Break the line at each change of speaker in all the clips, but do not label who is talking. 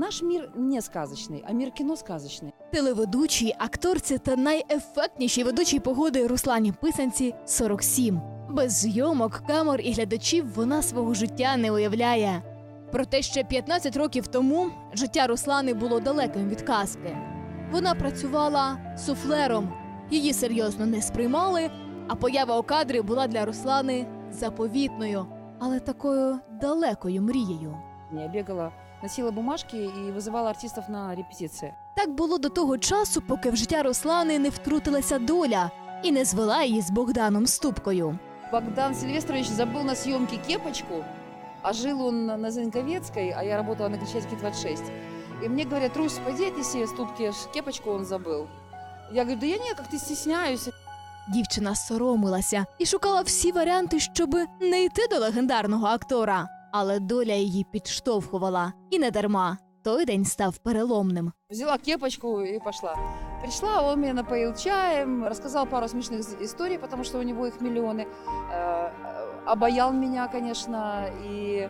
наш мир не сказочный, а мир кино сказочный.
Телеведучій, акторці та найефектнішій ведучій погоди Руслані Писанці 47. Без зйомок, камер і глядачів вона свого життя не уявляє. Проте ще 15 років тому життя Руслани було далеким від казки. Вона працювала суфлером, її серйозно не сприймали, а поява у кадрі була для Руслани заповітною, але такою далекою мрією.
Я бегала, носила бумажки и вызывала артистов на репетиции.
Так було до того часу, поки в життя Руслани не втрутилася доля і не звела її з Богданом Ступкою.
Богдан Сильвестрович забыл на съемке кепочку, а жил он на- на Заньковецкой, а я работала на Крещатике 26. И мне говорят, Русь, пойди отнеси ступки, ж кепочку он забыл. Я говорю, да я нет, как ты стесняюсь.
Дівчина соромилася і шукала всі варіанти, щоб не йти до легендарного актора. Але доля її підштовхувала. І не дарма. Той день став переломним.
Взяла кепочку и пошла. Пришла, он меня напоил чаем, рассказал пару смешных з- историй, потому что у него их миллионы. Э, э, Обаял меня, конечно, и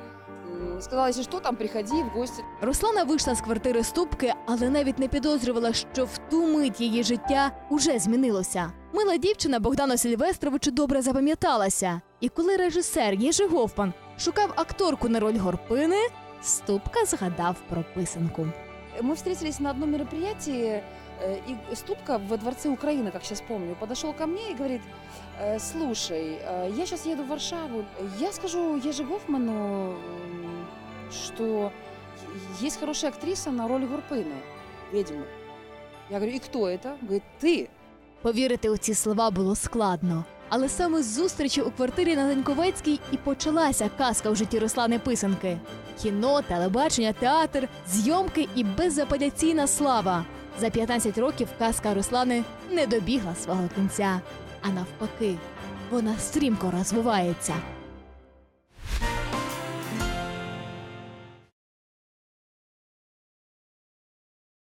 м, сказал, если что, там приходи в гости.
Руслана вийшла з квартири ступки, але навіть не підозрювала, що в ту мить її життя уже змінилося. Мила дівчина Богдану Сильвестровичу добре запам'яталася. І коли режисер Єжи Гофман шукав акторку на роль горпини, ступка згадав про писанку.
Мы встретились на одном мероприятии, э, и Ступка во Дворце Украины, как сейчас помню, подошел ко мне и говорит, «Э, слушай, э, я сейчас еду в Варшаву, я скажу Еже Гофману, м, что есть хорошая актриса на роль Гурпины, ведьмы. Я говорю, и кто это? Говорит, ты.
Повірити у ці слова було складно. Але саме з зустрічі у квартирі на Заньковецькій і почалася казка в житті Руслани Писанки. Кіно, телебачення, театр, зйомки і безапеляційна слава. За 15 років казка Руслани не добігла свого кінця. А навпаки, вона стрімко розвивається.